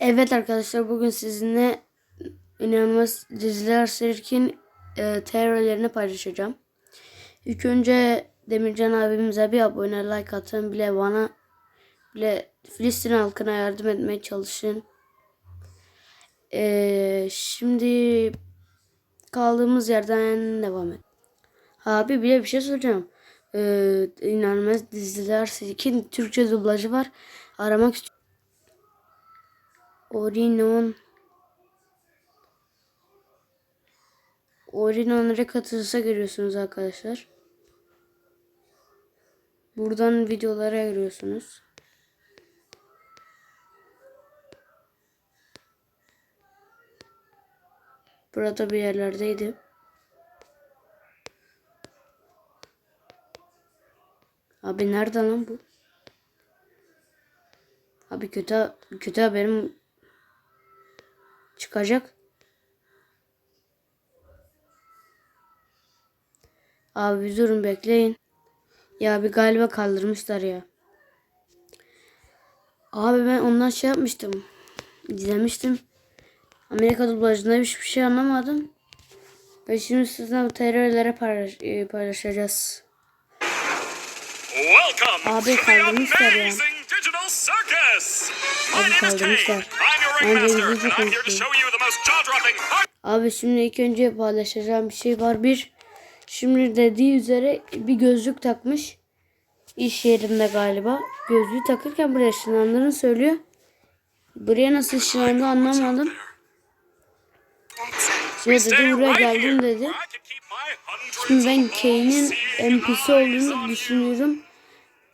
Evet arkadaşlar bugün sizinle inanılmaz diziler serkin e, teorilerini paylaşacağım. İlk önce Demircan abimize bir abone like atın bile bana bile Filistin halkına yardım etmeye çalışın. E, şimdi kaldığımız yerden devam et. Abi bile bir şey soracağım. E, inanılmaz diziler serkin Türkçe dublajı var. Aramak istiyorum. Orinon Orinon Rekatıs'a giriyorsunuz arkadaşlar. Buradan videolara giriyorsunuz. Burada bir yerlerdeydi. Abi nerede lan bu? Abi kötü kötü haberim çıkacak. Abi bir durun bekleyin. Ya bir galiba kaldırmışlar ya. Abi ben ondan şey yapmıştım. İzlemiştim. Amerika dublajında hiçbir şey anlamadım. Ve şimdi sizden bu terörlere paylaş e, paylaşacağız. Welcome Abi kaldırmışlar ya. Abi kaldırmışlar. Abi şimdi ilk önce paylaşacağım bir şey var. Bir, şimdi dediği üzere bir gözlük takmış. İş yerinde galiba. Gözlüğü takırken buraya ışınlandığını söylüyor. Buraya nasıl ışınlandı anlamadım. Şimdi Stay dedi buraya geldim dedi. Şimdi ben Kane'in NPC olduğunu düşünüyorum.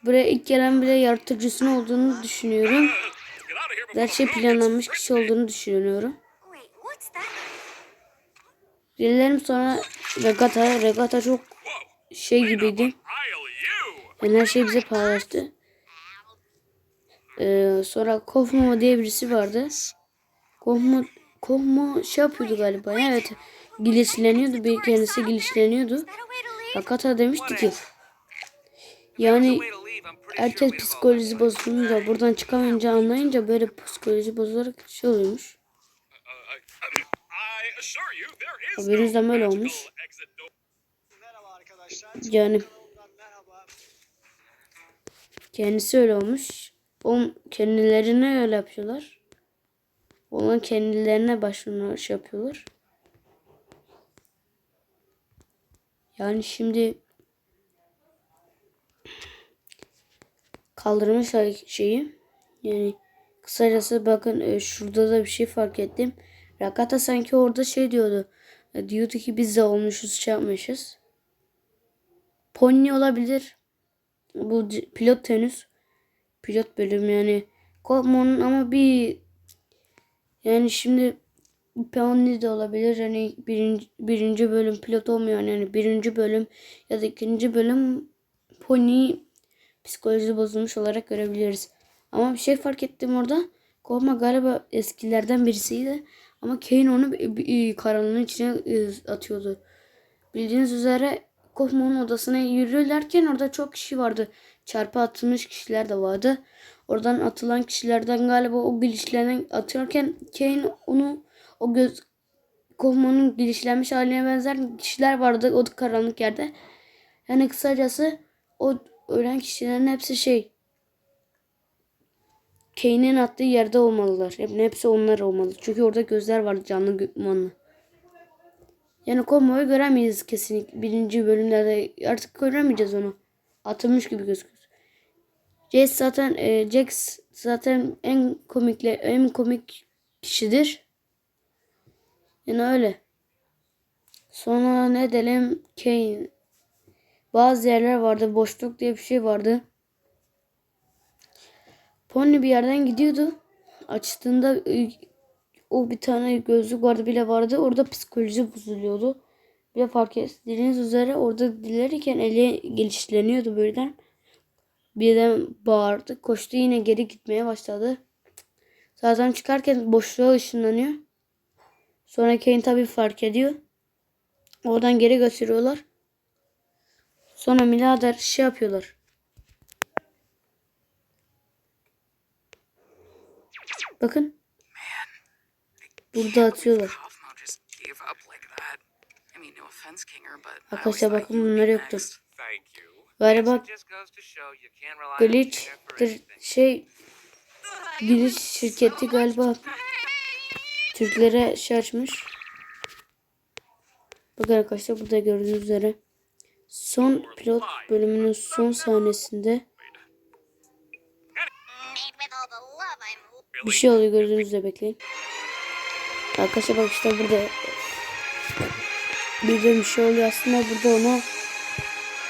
Buraya ilk gelen bile yaratıcısının olduğunu düşünüyorum. Her şey planlanmış kişi olduğunu düşünüyorum. Gelelim sonra Regata. Regata çok şey gibiydi. Yani her şey bize paylaştı. Ee, sonra Kofmo diye birisi vardı. Kofmo, Kofmo şey yapıyordu galiba. Evet. Glitchleniyordu. Bir kendisi glitchleniyordu. Is that a way to leave? Rakata demişti ki yani herkes psikoloji bozulunca buradan çıkamayınca anlayınca böyle psikoloji bozularak şey oluyormuş. Haberinizden no böyle olmuş. Yani kendisi öyle olmuş. O kendilerine öyle yapıyorlar. Olan kendilerine başvurma şey yapıyorlar. Yani şimdi kaldırmışlar şeyi. Yani kısacası bakın e, şurada da bir şey fark ettim. Rakata sanki orada şey diyordu. E, Diyordu ki biz de olmuşuz şey. Pony olabilir. Bu pilot henüz. Pilot bölüm yani. Korkmanın ama bir yani şimdi Pony de olabilir. Yani birinci, birinci bölüm pilot olmuyor. Yani birinci bölüm ya da ikinci bölüm Pony psikolojisi bozulmuş olarak görebiliriz. Ama bir şey fark ettim orada. Korkma galiba eskilerden birisiydi. Ama Kane onu karanlığın içine e, atıyordu. Bildiğiniz üzere Kofmo'nun odasına yürürlerken orada çok kişi vardı. Çarpı atılmış kişiler de vardı. Oradan atılan kişilerden galiba o glitchlenen atıyorken Kane onu o göz Kofmo'nun glitchlenmiş haline benzer kişiler vardı o karanlık yerde. Yani kısacası o ölen kişilerin hepsi şey Kane'in attığı yerde olmalılar. Hep, hepsi onlar olmalı. Çünkü orada gözler vardı canlı manlı. Yani Komo'yu göremeyiz kesinlikle. Birinci bölümlerde artık göremeyeceğiz onu. Atılmış gibi gözüküyor. Jax zaten e, Jax zaten en komikle en komik kişidir. Yani öyle. Sonra ne edelim? Kane. Bazı yerler vardı. Boşluk diye bir şey vardı. Pony bir yerden gidiyordu. Açtığında o bir tane gözlük vardı bile vardı. Orada psikoloji bozuluyordu. Bir de fark ettiğiniz üzere orada dilerken eli gelişleniyordu birden. Birden bağırdı. Koştu yine geri gitmeye başladı. Zaten çıkarken boşluğa ışınlanıyor. Sonra Kane tabii fark ediyor. Oradan geri götürüyorlar. Sonra Milader şey yapıyorlar. Bakın. Burada atıyorlar. Arkadaşlar bakın bunları you. Galiba anything. şey Glitch şirketi galiba Türklere şey açmış. Bakın arkadaşlar burada gördüğünüz üzere son pilot bölümünün son sahnesinde bir şey oluyor gördüğünüz üzere bekleyin. Arkadaşlar bak işte burada bir de bir şey oluyor aslında burada ona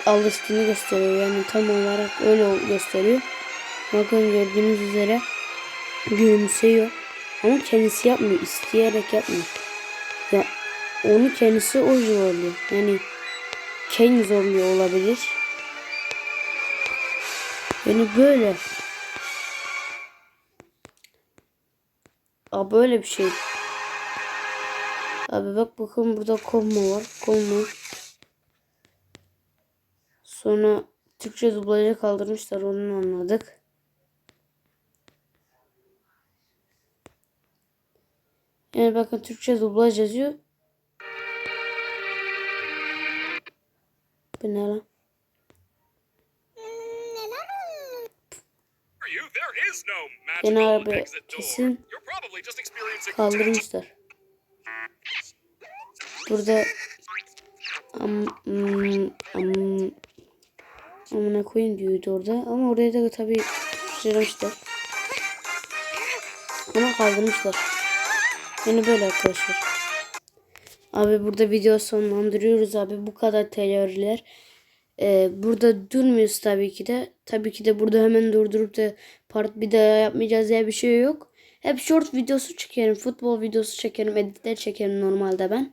alıştığını gösteriyor yani tam olarak öyle gösteriyor. Bakın gördüğünüz üzere gülümseyor ama kendisi yapmıyor isteyerek yapmıyor. Ya onu kendisi o zorluyor yani Kane zorluyor olabilir. Yani böyle. Aa böyle bir şey. Abi bak bakın burada kommo var. Kommo. Sonra Türkçe dublaja kaldırmışlar onu anladık. Yani bakın Türkçe dublaj yazıyor. Bu ne lan? Abi exit door. kesin kaldırmışlar. Burada am, am, am, amına koyayım diyordu orada ama oraya da tabii sıçramışlar. Ama kaldırmışlar. Yani böyle arkadaşlar. Abi burada video sonlandırıyoruz abi. Bu kadar teoriler. Ee, burada durmuyoruz tabii ki de. Tabii ki de burada hemen durdurup da part bir daha yapmayacağız diye bir şey yok. Hep short videosu çekerim. Futbol videosu çekerim. Editler çekerim normalde ben.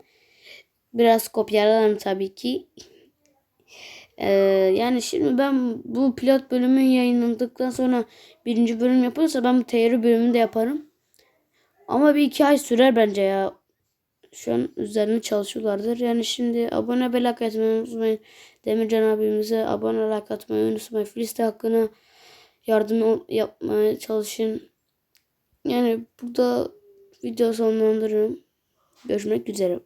Biraz kopyalarım tabii ki. Ee, yani şimdi ben bu pilot bölümün yayınlandıktan sonra birinci bölüm yapılırsa ben bu teori bölümünü de yaparım. Ama bir iki ay sürer bence ya. Şu an üzerine çalışıyorlardır. Yani şimdi abone ve like atmayı unutmayın. Demircan abimize abone like atmayı unutmayın. Liste hakkında yardım yapmaya çalışın. Yani burada video sonlandırıyorum. Görüşmek üzere.